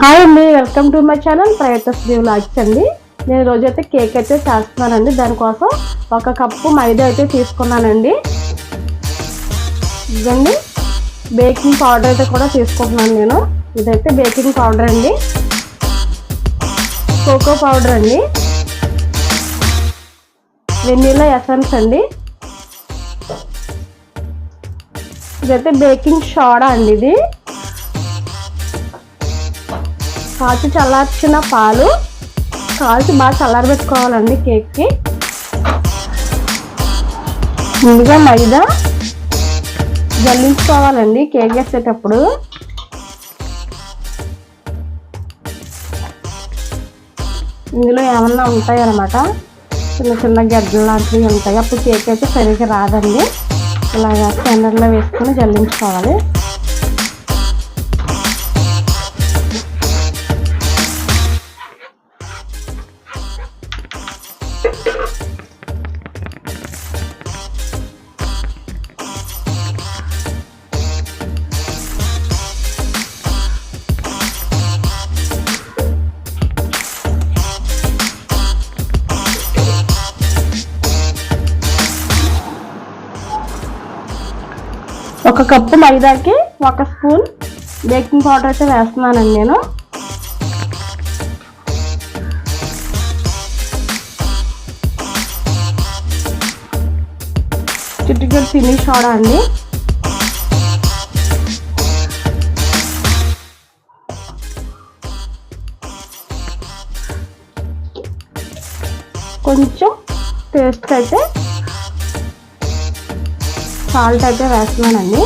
Hi అండి welcome to my channel Prayatna vlogs అండి. నేను రోజైతే కేక్ అయితే చేస్తున్నానండి. దానికోసం ఒక కప్పు మైదా అయితే తీసుకున్నానండి. ఇదండి బేకింగ్ పౌడర్ అయితే కూడా తీసుకుంటున్నాను నేను. ఇదైతే బేకింగ్ పౌడర్ అండి. కోకో పౌడర్ అండి. వెన్నీలా ఎసెన్స్ అండి. ఇదైతే బేకింగ్ సోడా అండి ఇది. కాచి చల్లార్చిన పాలు. కాల్చి బాగా చల్లారబెట్టుకోవాలండి కేక్కి. ముందుగా మైదా జల్లించుకోవాలండి కేక్ వేసేటప్పుడు. ఇందులో ఏమన్నా ఉంటాయన్నమాట? చిన్న చిన్న గడ్డలు లాంటివి ఉంటాయి. అప్పుడు కేక్ అయితే సరిగ్గా రాదండి. ఇలాగా స్టాండర్డ్లో వేసుకొని జల్లించుకోవాలి. ఒక కప్పు మైదాకి ఒక స్పూన్ బేకింగ్ పౌడర్ అయితే వేస్తున్నానండి నేను. చిట్టుకల్ ఫినిష్ సోడా అండి. కొంచెం టేస్ట్ అయితే సాల్ట్ అయితే వేస్తున్నానండి.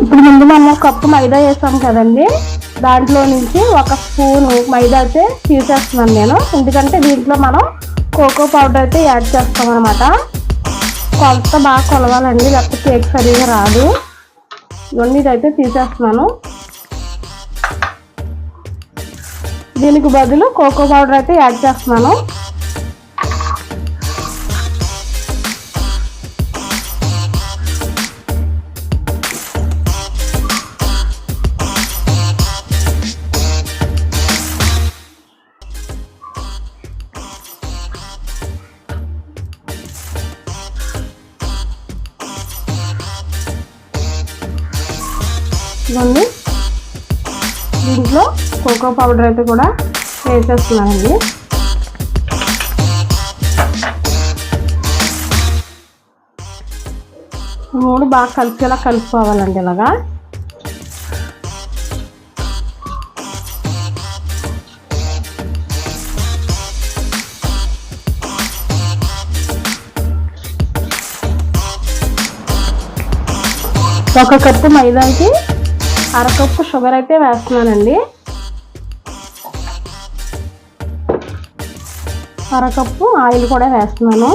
ఇప్పుడు ముందు మనం కప్పు మైదా వేసాం కదండి. దాంట్లో నుంచి ఒక స్పూన్ మైదా అయితే తీసేస్తున్నాను నేను. ఎందుకంటే దీంట్లో మనం కోకో పౌడర్ అయితే యాడ్ చేస్తాం అనమాట కొలత బాగా కొలవాలండి లేకపోతే కేక్ సరిగా రాదు. ఇవన్నీ అయితే తీసేస్తున్నాను. దీనికి బదులు కోకో పౌడర్ అయితే యాడ్ చేస్తున్నాను. ఇదండి దీంట్లో కోకో పౌడర్ అయితే కూడా వేసేస్తున్నానండి. మూడు బాగా కలిసేలా కలుపుకోవాలండి ఇలాగా. ఒక కప్పు మైదాకి అరకప్పు షుగర్ అయితే వేస్తున్నానండి. అరకప్పు ఆయిల్ కూడా వేస్తున్నాను.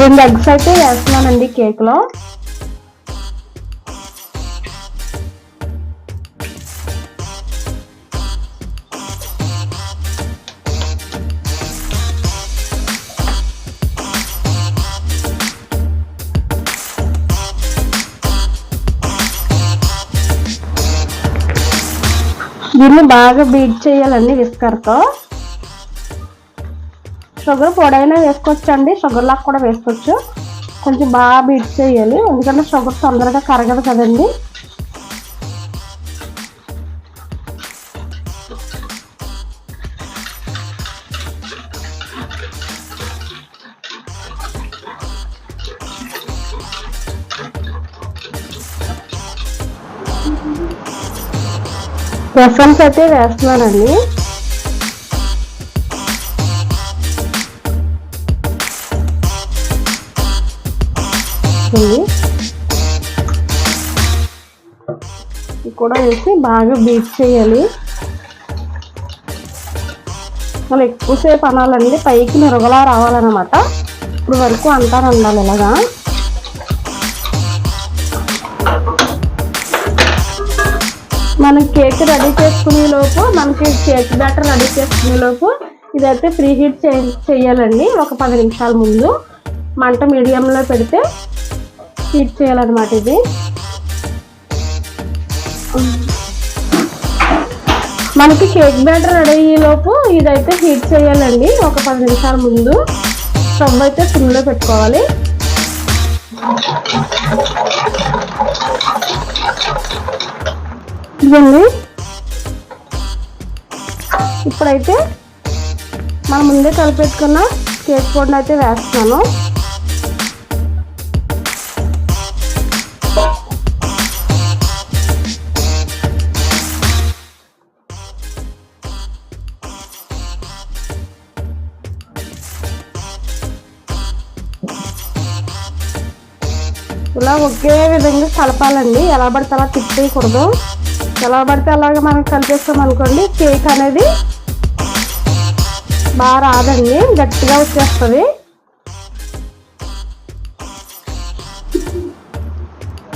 రెండు ఎగ్స్ అయితే వేస్తున్నానండి కేక్లో. దీన్ని బాగా బీట్ చేయాలండి విస్కర్తో. షుగర్ పొడైనా వేసుకోవచ్చు అండి షుగర్ లాగా కూడా వేసుకోవచ్చు. కొంచెం బాగా బీట్ చేయాలి ఎందుకంటే షుగర్ తొందరగా కరగదు కదండి. ప్రసన్స్ అయితే వేస్తున్నానండి. కూడా వేసి బాగా బీట్ చేయాలి. అసలు ఎక్కువసేపు అనాలండి. పైకి మెరుగులా రావాలన్నమాట. ఇప్పుడు వరకు అంటారు ఉండాలి ఇలాగా. మనం కేక్ రెడీ చేసుకునే లోపు మనకి కేక్ బ్యాటర్ రెడీ చేసుకునే లోపు ఇదైతే ప్రీ హీట్ చేయాలండి ఒక పది నిమిషాల ముందు. మంట మీడియంలో పెడితే హీట్ చేయాలన్నమాట ఇది. మనకి కేక్ బ్యాటర్ రెడీ అయ్యే లోపు ఇదైతే హీట్ చేయాలండి ఒక పది నిమిషాల ముందు. స్టవ్ అయితే సిమ్లో పెట్టుకోవాలి. ఇదండి ఇప్పుడైతే మనం ముందే కలిపెట్టుకున్న కేక్ పొడిని అయితే వేస్తున్నాను. ఇలా ఒకే విధంగా కలపాలండి. ఎలా పడితే అలా తిప్పేయకూడదు. ఎలా పడితే అలాగే మనం కలిపేస్తాం అనుకోండి. కేక్ అనేది బాగా రాదండి. గట్టిగా వచ్చేస్తుంది.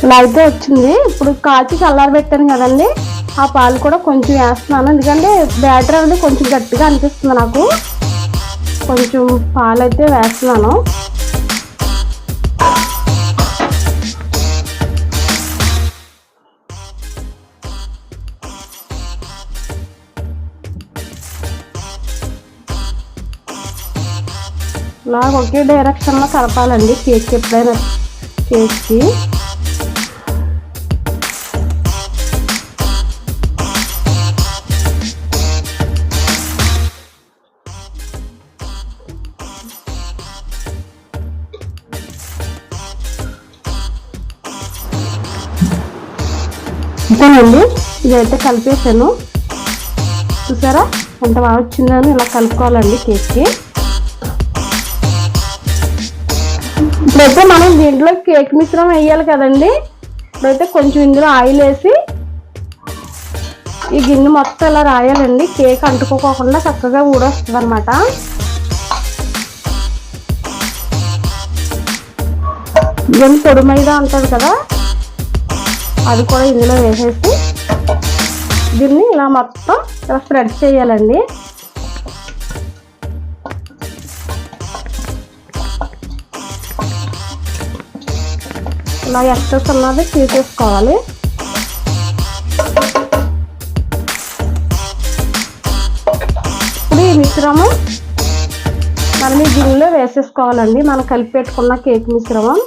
ఇలా అయితే వచ్చింది. ఇప్పుడు కాచి చల్లారి పెట్టాను కదండి. ఆ పాలు కూడా కొంచెం వేస్తున్నాను. ఎందుకంటే బ్యాటర్ అనేది కొంచెం గట్టిగా అనిపిస్తుంది నాకు. కొంచెం పాలు అయితే వేస్తున్నాను. నాకు ఒకే డైరెక్షన్లో కలపాలండి. కేక్ ఎప్పుడైనా కేక్కి. అంతేనండి ఇదైతే కలిపేసాను చూసారా? ఎంత బాగా వచ్చిందని ఇలా కలుపుకోవాలండి కేక్కి. ఇప్పుడైతే మనం దీంట్లో కేక్ మిశ్రమం వేయాలి కదండి. ఇప్పుడైతే కొంచెం ఇందులో ఆయిల్ వేసి ఈ గిన్నె మొత్తం ఇలా రాయాలండి. కేక్ అంటుకోకుండా చక్కగా ఊడొస్తుంది అనమాట ఇవన్నీ పొడి మీద ఉంటుంది కదా అది కూడా ఇందులో వేసేసి దీన్ని ఇలా మొత్తం ఇలా స్ప్రెడ్ చేయాలండి. ఇలా ఎక్సెస్ ఉన్నది తీసేసుకోవాలి ఇప్పుడు ఈ మిశ్రమం మనం ఈ గిన్నెలో వేసేసుకోవాలండి. మనం కలిపి పెట్టుకున్న కేక్ మిశ్రమం.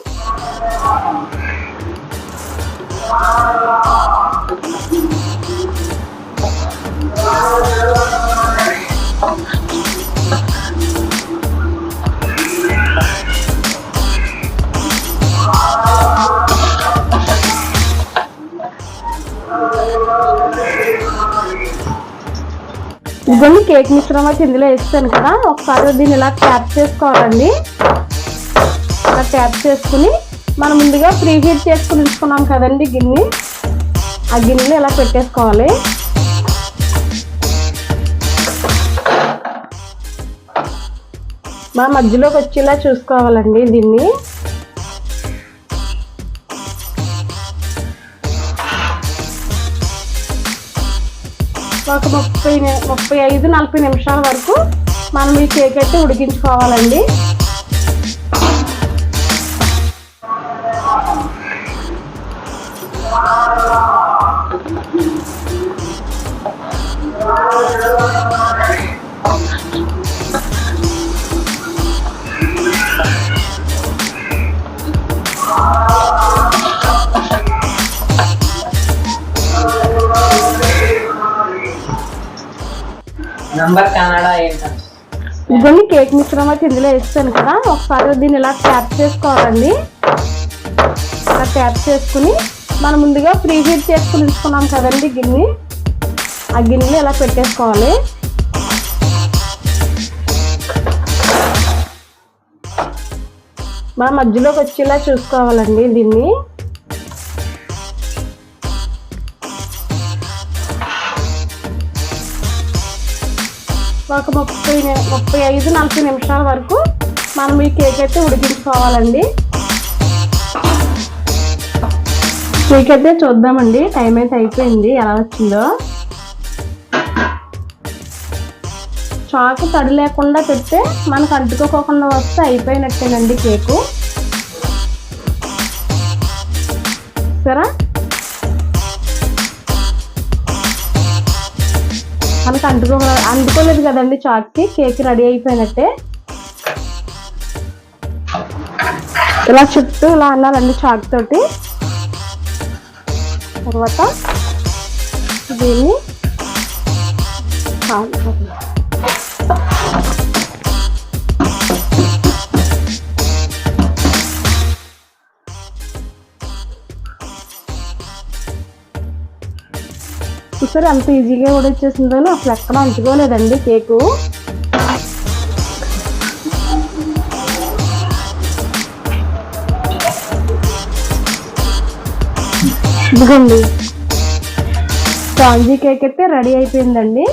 ఇదిగోండి కేక్ మిశ్రమం అయితే ఇందులో వేస్తాను కదా. ఒకసారి దీన్ని ఇలా ట్యాప్ చేసుకోవాలండి. ఇలా ట్యాప్ చేసుకుని మనం ముందుగా ప్రీ హీట్ చేసుకుని ఉంచుకున్నాం కదండి గిన్నె. ఆ గిన్నెలు ఇలా పెట్టేసుకోవాలి. మన మధ్యలోకి వచ్చేలా చూసుకోవాలండి దీన్ని. ఒక ముప్పై ని- ముప్పై ఐదు నలభై నిమిషాల వరకు మనం ఈ కేక్ అయితే ఉడికించుకోవాలండి. ఇదిగోండి కేక్ మిశ్రమం అయితే ఇందులో వేస్తాను కదా. ఒకసారి దీన్ని ఇలా ట్యాప్ చేసుకోవాలండి. ఇలా ట్యాప్ చేసుకుని మనం ముందుగా ప్రీ హీట్ చేసుకుని ఉంచుకున్నాం కదండి గిన్నె. ఆ గిన్నెలో ఇలా పెట్టేసుకోవాలి. మన మధ్యలోకి వచ్చేలా చూసుకోవాలండి దీన్ని. ఒక ముప్పై ముప్పై ఐదు నలభై నిమిషాల వరకు మనం ఈ కేక్ అయితే ఉడికించుకోవాలండి. కేక్ అయితే చూద్దామండి. టైం అయితే అయిపోయింది. ఎలా వచ్చిందో. చాకు తడి లేకుండా పెడితే మనకు అంటుకోకుండా వస్తే అయిపోయినట్టేనండి కేకు. సరే? అంటుకో అంటుకోలేదు కదండి చాక్కి కేక్ రెడీ అయిపోయినట్టే. ఇలా చుట్టూ ఇలా అన్నారండి చాక్ తోటి. తర్వాత దీన్ని చూసారు ఎంత ఈజీగా కూడా వచ్చేసిందో అసలు ఎక్కడ అంచుకోలేదండి కేకు. ఇదిగోండి. స్పాంజీ కేక్ అయితే రెడీ అయిపోయిందండి.